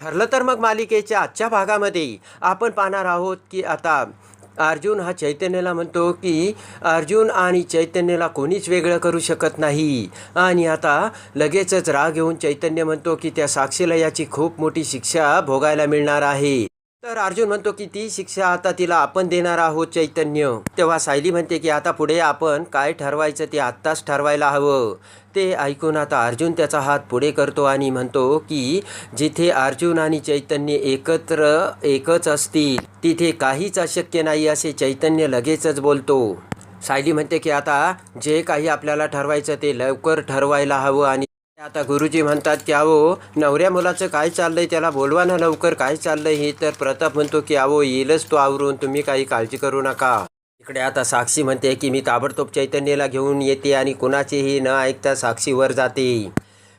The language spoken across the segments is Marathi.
ठरलं तर मग मालिकेच्या आजच्या भागामध्ये आपण पाहणार आहोत की आता अर्जुन हा चैतन्याला म्हणतो की अर्जुन आणि चैतन्याला कोणीच वेगळं करू शकत नाही. आणि आता लगेचच राग येऊन चैतन्य म्हणतो की त्या साक्षीला याची खूप मोठी शिक्षा भोगायला मिळणार आहे. तर अर्जुन म्हणतो की ती शिक्षा आता तिला आपण देणार आहोत चैतन्य. तेव्हा सायली म्हणते की आता पुढे आपण काय ठरवायचं ते आत्ताच ठरवायला हवं. ते ऐकून आता अर्जुन त्याचा हात पुढे करतो आणि म्हणतो की जिथे अर्जुन आणि चैतन्य एकत्र एकच असतील तिथे काहीच अशक्य नाही असे चैतन्य लगेचच बोलतो. सायली म्हणते की आता जे काही आपल्याला ठरवायचं ते लवकर ठरवायला हवं आणि आता गुरुजी म्हणतात की अहो नवऱ्या मुलाचं काय चाललंय? त्याला बोलवा ना लवकर. काय चाललंय हे? तर प्रताप म्हणतो की अहो येईलच तो आवरून. तुम्ही काही काळजी करू नका. इकडे आता साक्षी म्हणते की मी ताबडतोब चैतन्यला घेऊन येते आणि कुणाचेही न ऐकता साक्षीवर जाते.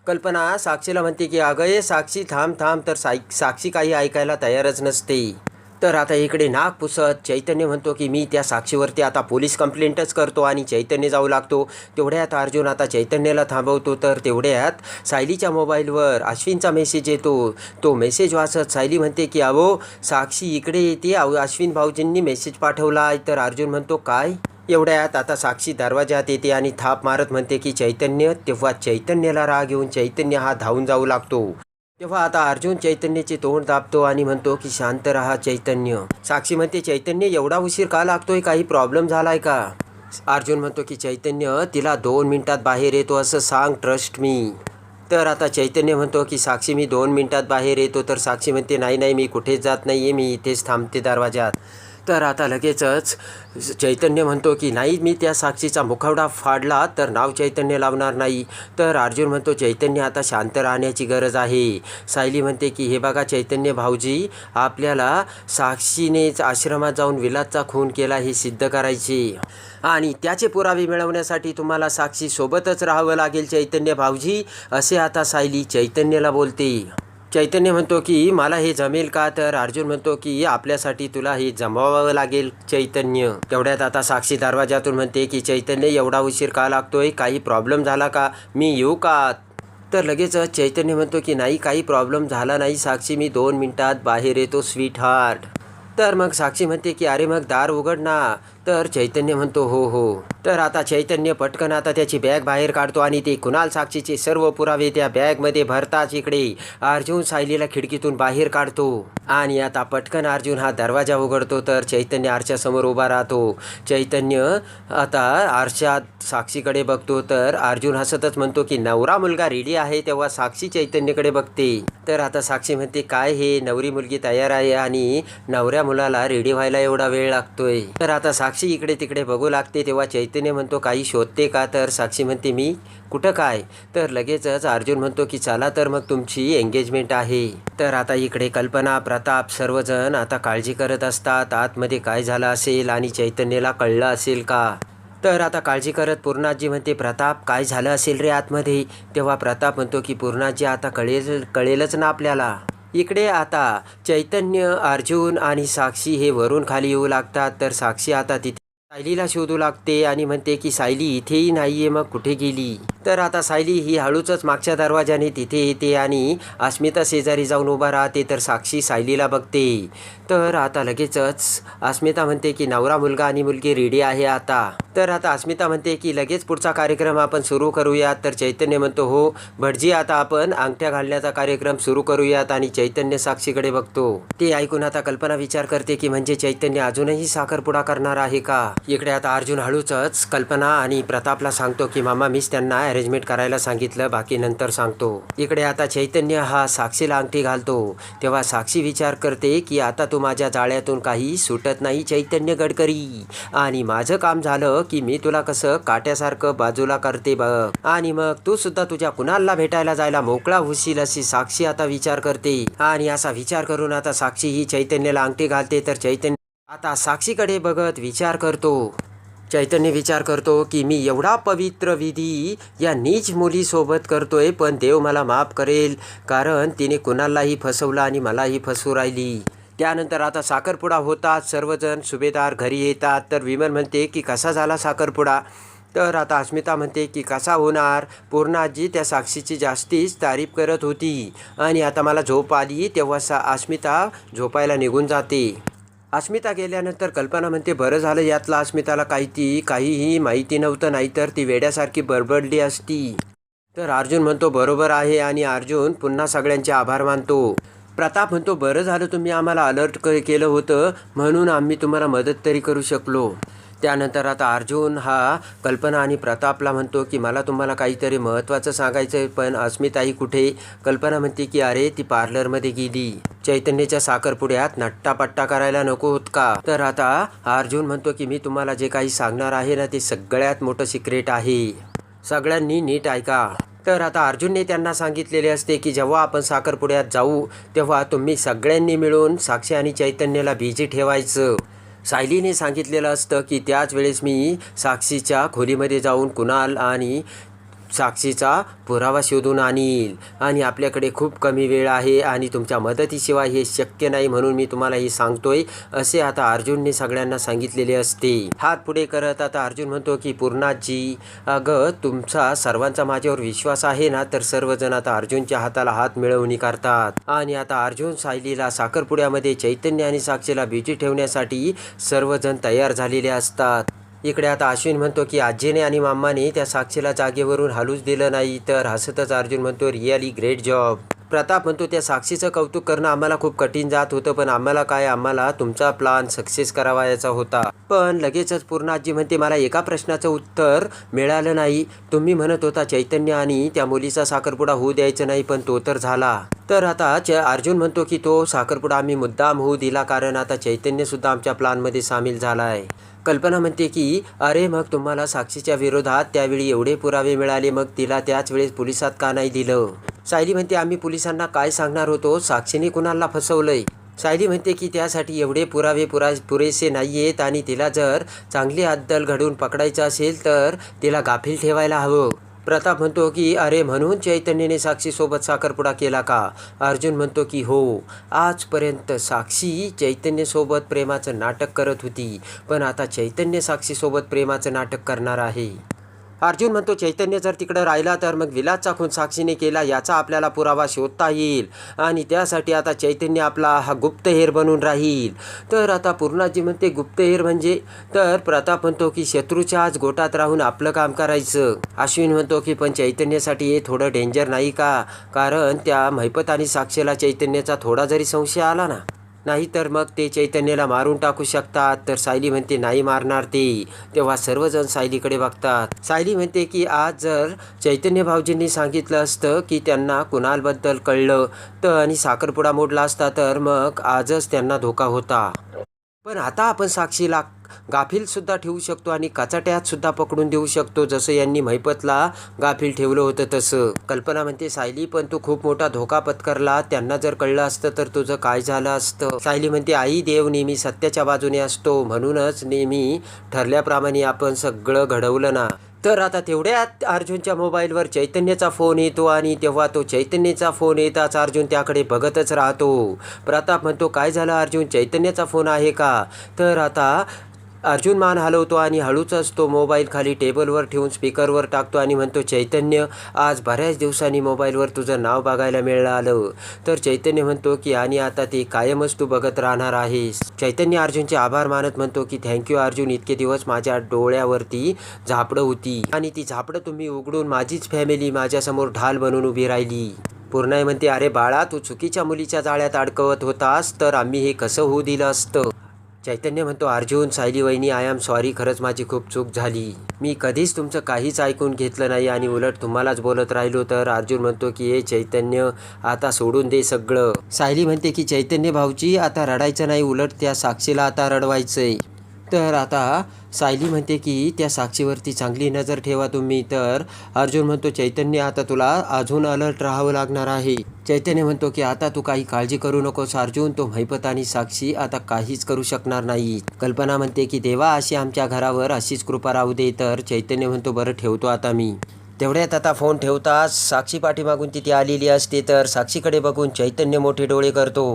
कल्पना साक्षीला म्हणते की अगं साक्षी थांब थांब. तर साई साक्षी काही ऐकायला तयारच नसते. तर आता इकडे नाक पुसत चैतन्य म्हणतो की मी त्या साक्षीवरती आता पोलीस कंप्लेंटच करतो आणि चैतन्य जाऊ लागतो. तेवढ्यात अर्जुन आता चैतन्याला थांबवतो. तर तेवढ्यात सायलीच्या मोबाईलवर अश्विनचा मेसेज येतो. तो मेसेज वाचत सायली म्हणते की अहो साक्षी इकडे येते. अहो अश्विन भाऊजींनी मेसेज पाठवला आहे तर अर्जुन म्हणतो काय? एवढ्यात आता साक्षी दरवाजात येते आणि थाप मारत म्हणते की चैतन्य तेव्हा चैतन्याला राग येऊन चैतन्य हा धावून जाऊ लागतो. तेव्हा आता अर्जुन चैतन्याचे तोंड दाबतो आणि म्हणतो की शांत राहा चैतन्य. साक्षी म्हणते चैतन्य एवढा उशीर का लागतोय? काही प्रॉब्लेम झालाय का? अर्जुन म्हणतो की चैतन्य तिला दोन मिनिटात बाहेर येतो असं सांग ट्रस्ट मी तर आता चैतन्य म्हणतो की साक्षी मी दोन मिनिटात बाहेर येतो. तर साक्षी म्हणते नाही नाही मी कुठेच जात नाही आहे मी इथेच थांबते दरवाजात तर आता लगेचच चैतन्य म्हणतो की नाही मी त्या साक्षीचा मुखवडा फाडला तर नाव चैतन्य लावणार नाही. तर अर्जुन म्हणतो चैतन्य आता शांत राहण्याची गरज आहे. सायली म्हणते की हे बघा चैतन्य भाऊजी आपल्याला साक्षीनेच आश्रमात जाऊन विलासचा खून केला हे सिद्ध करायचे. आणि त्याचे पुरावे मिळवण्यासाठी तुम्हाला साक्षी सोबतच राहावं लागेल चैतन्य भाऊजी असे आता सायली चैतन्याला बोलते. चैतन्य म्हणतो की मला हे जमेल का? तर अर्जुन म्हणतो की आपल्यासाठी तुला हे जमवावं लागेल चैतन्य. तेवढ्यात आता साक्षी दरवाजातून म्हणते की चैतन्य एवढा उशीर का लागतोय? काही प्रॉब्लेम झाला का? मी येऊ का? तर लगेच चैतन्य म्हणतो की नाही काही प्रॉब्लेम झाला नाही साक्षी मी दोन मिनटात बाहेर येतो स्वीट हार्ट तर मग साक्षी म्हणते की अरे मग दार उघड ना. तर चैतन्य म्हणतो हो हो. तर आता चैतन्य पटकन आता त्याची बॅग बाहेर काढतो आणि ते कुणाल साक्षीचे सर्व पुरावे त्या बॅगमध्ये भरताच इकडे अर्जुन सायलीला खिडकीतून बाहेर काढतो. आणि आता पटकन अर्जुन हा दरवाजा उघडतो तर चैतन्य आरशासमोर उभा राहतो. चैतन्य आता आरशात साक्षीकडे बघतो तर अर्जुन हसतच म्हणतो की नवरा मुलगा रेडी आहे तेव्हा साक्षी चैतन्यकडे बघते. तर आता साक्षी म्हणते काय हे नवरी मुलगी तयार आहे आणि नवऱ्या मुलाला रेडी व्हायला एवढा वेळ लागतोय. तर आता साक्षी साक्षी इकडे तिकडे बघू लागते तेव्हा चैतन्य म्हणतो काही शोधते का? तर साक्षी म्हणते मी कुठं काय? तर लगेचच अर्जुन म्हणतो की चला तर मग तुमची एंगेजमेंट आहे. तर आता इकडे कल्पना प्रताप सर्वजण आता काळजी करत असतात आतमध्ये काय झालं असेल आणि चैतन्यला कळलं असेल का? तर आता काळजी करत पूर्णाजी म्हणते प्रताप काय झालं असेल रे आतमध्ये? तेव्हा प्रताप म्हणतो की पूर्णाजी आता कळेल कळेलच ना आपल्याला. इकडे आता चैतन्य अर्जुन आणि साक्षी हे वरून खाली येऊ लागतात. तर साक्षी आता तिथे सायलीला शोधू लागते आणि म्हणते की सायली इथेही नाहीये मग कुठे गेली? तर आता सायली ही हळूचच मागच्या दरवाजाने तिथे येते आणि अस्मिता शेजारी जाऊन उभा राहते तर साक्षी सायलीला बघते. तर आता लगेचच अस्मिता म्हणते की नवरा मुलगा आणि मुलगी रेडी आहे आता. तर आता अस्मिता म्हणते की लगेच पुढचा कार्यक्रम आपण सुरू करूयात. तर चैतन्य म्हणतो हो भटजी आता आपण अंगठ्या घालण्याचा कार्यक्रम सुरू करूयात आणि चैतन्य साक्षीकडे बघतो. ते ऐकून आता कल्पना विचार करते की म्हणजे चैतन्य अजूनही साखरपुडा करणार आहे का? इकडे आता अर्जुन हळूचच कल्पना आणि प्रतापला सांगतो की मामा मीच त्यांना अरेंजमेंट करायला सांगितलं बाकी नंतर सांगतो. इकडे आता चैतन्य हा साक्षीला अंगठी घालतो. तेव्हा साक्षी विचार करते की आता तू माझ्या जाळ्यातून काही सुटत नाही चैतन्य गडकरी. आणि माझं काम झालं की मी तुला कसं काट्यासारखं बाजूला करते बघ. आणि मग तू सुद्धा तुझ्या कुणाला भेटायला जायला मोकळा होशील अशी साक्षी आता विचार करते. आणि असा विचार करून आता साक्षी ही चैतन्याला अंगठी घालते तर चैतन्य आता साक्षीकडे बघत विचार करतो. चैतन्य विचार करतो की मी एवढा पवित्र विधी या नीच मुलीसोबत करतोय पण देव मला माफ करेल कारण तिने कुणालाही फसवलं आणि मलाही फसू राहिली. त्यानंतर आता साखरपुडा होतात सर्वजण सुभेदार घरी येतात. तर विमल म्हणते की कसा झाला साखरपुडा? तर आता अस्मिता म्हणते की कसा होणार? पूर्णाजी त्या साक्षीची जास्तीच तारीफ करत होती आणि आता मला झोप आली तेव्हा सा अस्मिता झोपायला निघून जाते. अस्मिता गेल्यानंतर कल्पना म्हणते बरं झालं यातला अस्मिताला काही ती काहीही माहिती नव्हतं नाहीतर ती वेड्यासारखी बडबडली असती. तर अर्जुन म्हणतो बरोबर आहे आणि अर्जुन पुन्हा सगळ्यांचे आभार मानतो. प्रताप म्हणतो बरं झालं तुम्ही आम्हाला अलर्ट क केलं होतं म्हणून आम्ही तुम्हाला मदत तरी करू शकलो. त्यानंतर आता अर्जुन हा कल्पना आणि प्रतापला म्हणतो की मला तुम्हाला काहीतरी महत्त्वाचं सांगायचं आहे पण अस्मिताई कुठे? कल्पना म्हणते की अरे ती पार्लरमध्ये गेली. चैतन्याच्या साखरपुड्यात नट्टापट्टा करायला नको होत का? तर आता अर्जुन म्हणतो की मी तुम्हाला जे काही सांगणार आहे ना ते सगळ्यात मोठं सिक्रेट आहे. सगळ्यांनी नीट ऐका. तर आता अर्जुनने त्यांना सांगितलेले असते की जेव्हा आपण साखरपुड्यात जाऊ तेव्हा तुम्ही सगळ्यांनी मिळून साक्षी आणि चैतन्याला बिझी ठेवायचं. सायलीने सांगितलेलं असतं की त्याच वेळेस मी साक्षीच्या खोलीमध्ये जाऊन कुणाल आणि साक्षीचा पुरावा शोधून आणील. आणि आपल्याकडे खूप कमी वेळ आहे आणि तुमच्या मदतीशिवाय हे शक्य नाही म्हणून मी तुम्हाला हे सांगतोय असे आता अर्जुनने सगळ्यांना सांगितलेले असते. हात पुढे करत आता अर्जुन म्हणतो की पूर्णाजी अगं तुमचा सर्वांचा माझ्यावर विश्वास आहे ना तर सर्वजण आता अर्जुनच्या हाताला हात मिळवणी करतात. आणि आता अर्जुन सायलीला साखरपुड्यामध्ये चैतन्य आणि साक्षीला बिजी ठेवण्यासाठी सर्वजण तयार झालेले असतात. इकडे आता अश्विन म्हणतो की आजीने आणि मामाने त्या साक्षीला जागेवरून हालूच दिलं नाही तर हसतच अर्जुन म्हणतो रिअली ग्रेट जॉब. प्रताप म्हणतो त्या साक्षीचं कौतुक करणं आम्हाला खूप कठीण जात होतं पण आम्हाला काय आम्हाला तुमचा प्लान सक्सेस करावायचा होता. पण लगेचच पूर्ण आजी म्हणते मला एका प्रश्नाचं उत्तर मिळालं नाही. तुम्ही म्हणत होता चैतन्य आणि त्या मुलीचा साखरपुडा होऊ द्यायचा नाही पण तो तर झाला. तर आता च अर्जुन म्हणतो की तो साखरपुडा आम्ही मुद्दाम होऊ दिला कारण आता चैतन्यसुद्धा आमच्या प्लानमध्ये सामील झाला आहे कल्पना म्हणते की अरे मग तुम्हाला साक्षीच्या विरोधात त्यावेळी एवढे पुरावे मिळाले मग तिला त्याच वेळेस पोलिसात का नाही दिलं? सायली म्हणते आम्ही पोलिसांना काय सांगणार होतो? साक्षीने कुणाला फसवलंय? सायली म्हणते की त्यासाठी एवढे पुरावे पुरा पुरेसे नाही आहेत आणि तिला जर चांगली अद्दल घडून पकडायचं असेल तर तिला गाफील ठेवायला हवं. प्रताप म्हणतो की अरे म्हणून चैतन्यने साक्षीसोबत साखरपुडा केला का? अर्जुन म्हणतो की हो आजपर्यंत साक्षी चैतन्यसोबत प्रेमाचं नाटक करत होती पण आता चैतन्य साक्षीसोबत प्रेमाचं नाटक करणार आहे. अर्जुन म्हणतो चैतन्य जर तिकडं राहिला तर मग विलासचा खून साक्षीने केला याचा आपल्याला पुरावा शोधता येईल. आणि त्यासाठी आता चैतन्य आपला हा गुप्तहेर बनून राहील. तर आता पूर्णाजी म्हणते गुप्तहेर म्हणजे तर प्रताप म्हणतो की शत्रूच्या आज गोटात राहून आपलं काम करायचं. अश्विन म्हणतो की पण चैतन्यासाठी हे थोडं डेंजर नाही का? कारण त्या महिपत आणि साक्षीला चैतन्याचा थोडा जरी संशय आला ना नाहीतर मग ते चैतन्याला मारून टाकू शकतात. तर सायली म्हणते नाही मारणार ते. तेव्हा सर्वजण सायलीकडे बघतात. सायली म्हणते की आज जर चैतन्य भाऊजींनी सांगितलं असतं की त्यांना कुणालबद्दल कळलं तर आणि साखरपुडा मोडला असता तर मग आजच त्यांना धोका होता. पण आता आपण साक्षी लाग सुद्धा ठेवू शकतो आणि काचाट्यातसुद्धा पकडून देऊ शकतो. जसं यांनी महिपतला गाफील ठेवलं होतं तसं. कल्पना म्हणते सायली पण तू खूप मोठा धोका पत्करला. त्यांना जर कळलं असतं तर तुझं काय झालं असतं? सायली म्हणते आई देव नेहमी सत्याच्या बाजूने असतो. म्हणूनच नेहमी ठरल्याप्रमाणे आपण सगळं घडवलं ना. तर आता तेवढ्यात अर्जुनच्या मोबाईलवर चैतन्याचा फोन येतो आणि तेव्हा तो चैतन्याचा फोन येताच अर्जुन त्याकडे बघतच राहतो. प्रताप म्हणतो काय झालं अर्जुन? चैतन्याचा फोन आहे का? तर आता अर्जुन मान हलवतो आणि हळूच तो मोबाईल खाली टेबलवर ठेवून स्पीकरवर टाकतो आणि म्हणतो चैतन्य आज बऱ्याच दिवसांनी मोबाईलवर तुझं नाव बघायला मिळालं. तर चैतन्य म्हणतो की आणि आता ते कायमच तू बघत राहणार आहेस. चैतन्य अर्जुनचे आभार मानत म्हणतो की थँक्यू अर्जुन इतके दिवस माझ्या डोळ्यावरती झापडं होती आणि ती झापडं तुम्ही उघडून माझीच फॅमिली माझ्यासमोर ढाल बनून उभी राहिली. पूर्णाई म्हणते अरे बाळा तू चुकीच्या मुलीच्या जाळ्यात अडकवत होतास तर आम्ही हे कसं होऊ दिलं असतं? चैतन्य म्हणतो अर्जुन सायली वहिनी आय एम सॉरी खरंच माझी खूप चूक झाली. मी कधीच तुमचं काहीच ऐकून घेतलं नाही आणि उलट तुम्हालाच बोलत राहिलो तर अर्जुन म्हणतो की हे चैतन्य आता सोडून दे सगळं. सायली म्हणते की चैतन्य भाऊजी आता रडायचं नाही उलट त्या साक्षीला आता रडवायचंय. तर आता सायली म्हणते की त्या साक्षीवरती चांगली नजर ठेवा तुम्ही. तर अर्जुन म्हणतो चैतन्य आता तुला अजून अलर्ट राहावं लागणार आहे. चैतन्य म्हणतो की आता तू काही काळजी करू नकोस अर्जुन. तो महिपतानी आणि साक्षी आता काहीच करू शकणार नाही. कल्पना म्हणते की देवा अशी आमच्या घरावर अशीच कृपा राहू दे तर चैतन्य म्हणतो बरं ठेवतो आता मी. तेवढ्यात आता फोन ठेवताच साक्षी पाठीमागून तिथे आलेली असते तर साक्षीकडे बघून चैतन्य मोठे डोळे करतो.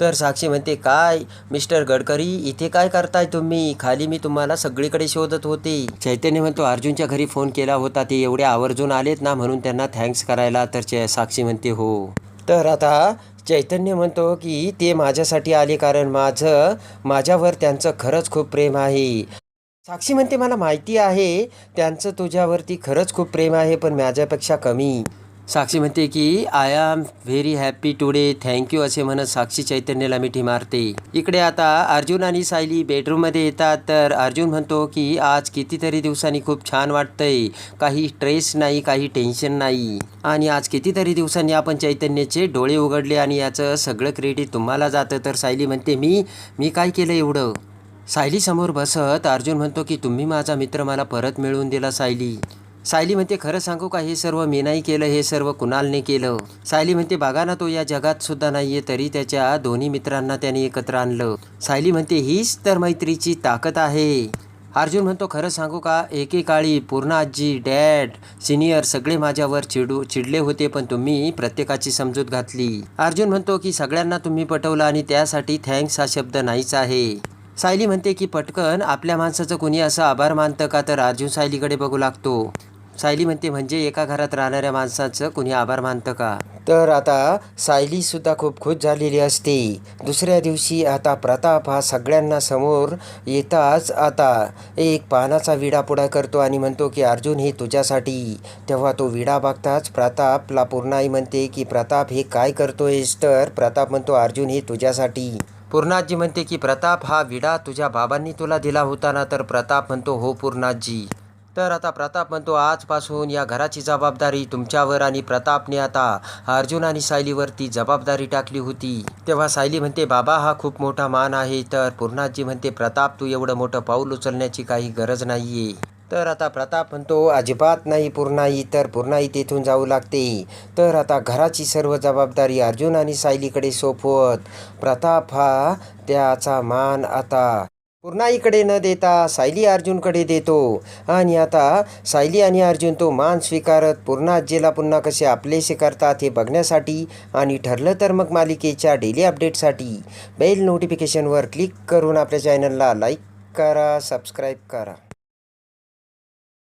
तर साक्षी म्हणते काय मिस्टर गडकरी इथे काय करताय तुम्ही? खाली मी तुम्हाला सगळीकडे शोधत होते. चैतन्य म्हणतो अर्जुनच्या घरी फोन केला होता ते एवढे आवर्जून आलेत ना म्हणून त्यांना थँक्स करायला. तर साक्षी म्हणते हो. तर आता चैतन्य म्हणतो की ते माझ्यासाठी आले कारण माझं माझ्यावर त्यांचं खरंच खूप प्रेम आहे. साक्षी म्हणते मला माहिती आहे त्यांचं तुझ्यावरती खरंच खूप प्रेम आहे पण माझ्यापेक्षा कमी. साक्षी म्हणते की I am very happy today thank you असे म्हणत साक्षी चैतन्याला मिठी मारते. इकडे आता अर्जुन आणि सायली बेडरूममध्ये येतात. तर अर्जुन म्हणतो की आज कितीतरी दिवसांनी खूप छान वाटतंय. काही स्ट्रेस नाही काही टेन्शन नाही. आणि आज कितीतरी दिवसांनी आपण चैतन्याचे डोळे उघडले आणि याचं सगळं क्रेडिट तुम्हाला जातं. तर सायली म्हणते मी मी काय केलं एवढं? सायलीसमोर बसत. अर्जुन म्हणतो की तुम्ही माझा मित्र मला परत मिळवून दिला सायली. सायली म्हणते खरं सांगू का हे सर्व मी नाही केलं हे सर्व कुणालने केलं? सायली म्हणते बघा ना तो या जगात सुद्धा नाहीये तरी त्याच्या दोन्ही मित्रांना त्याने एकत्र आणलं. सायली म्हणते हीच तर मैत्रीची ताकद आहे. अर्जुन म्हणतो खरं सांगू का एकेकाळी पूर्ण आजी डॅड सिनियर सगळे माझ्यावर चिडू चिडले होते पण तुम्ही प्रत्येकाची समजूत घातली. अर्जुन म्हणतो की सगळ्यांना तुम्ही पटवलं आणि त्यासाठी थँक्स हा शब्द नाहीच आहे. सायली म्हणते की पटकन आपल्या माणसाचं कोणी असं आभार मानतं का तर अर्जुन सायलीकडे बघू लागतो. सायली म्हणते म्हणजे एका घरात राहणाऱ्या माणसाचं कुणी आभार मानतं का? तर आता सायली सुद्धा खूप खुश झालेली असते. दुसऱ्या दिवशी आता प्रताप हा सगळ्यांना समोर येताच आता एक पानाचा विडा पुढा करतो आणि म्हणतो की अर्जुन हे तुझ्यासाठी. तेव्हा तो विडा बघताच प्रतापला पूर्णाई म्हणते की प्रताप हे काय करतोयस? तर प्रताप म्हणतो अर्जुन हे तुझ्यासाठी. पूर्णाजी म्हणते की प्रताप हा विडा तुझ्या बाबांनी तुला दिला होता ना? तर प्रताप म्हणतो हो पूर्णाजी. तर आता प्रताप म्हणतो आजपासून या घराची जबाबदारी तुमच्यावर आणि प्रतापने आता. अर्जुन आणि सायलीवरती जबाबदारी टाकली होती. तेव्हा सायली म्हणते बाबा हा खूप मोठा मान आहे. तर पूर्णाजी म्हणते प्रताप तू एवढं मोठं पाऊल उचलण्याची काही गरज नाहीये. तर आता प्रताप म्हणतो अजिबात नाही पूर्णाई तर पूर्णाई तेथून जाऊ लागते. तर आता घराची सर्व जबाबदारी अर्जुन आणि सायलीकडे सोपवत प्रताप हा त्याचा मान आता पूर्णाईकडे न देता सायली अर्जुनकडे देतो. आणि आता सायली आणि अर्जुन तो मान स्वीकारत पूर्णाजीला पुन्हा कसे आपलेसे करतात हे बघण्यासाठी आणि ठरलं तर मग मालिकेच्या डेली अपडेटसाठी बेल नोटिफिकेशनवर क्लिक करून आपल्या चॅनलला लाईक करा सबस्क्राईब करा.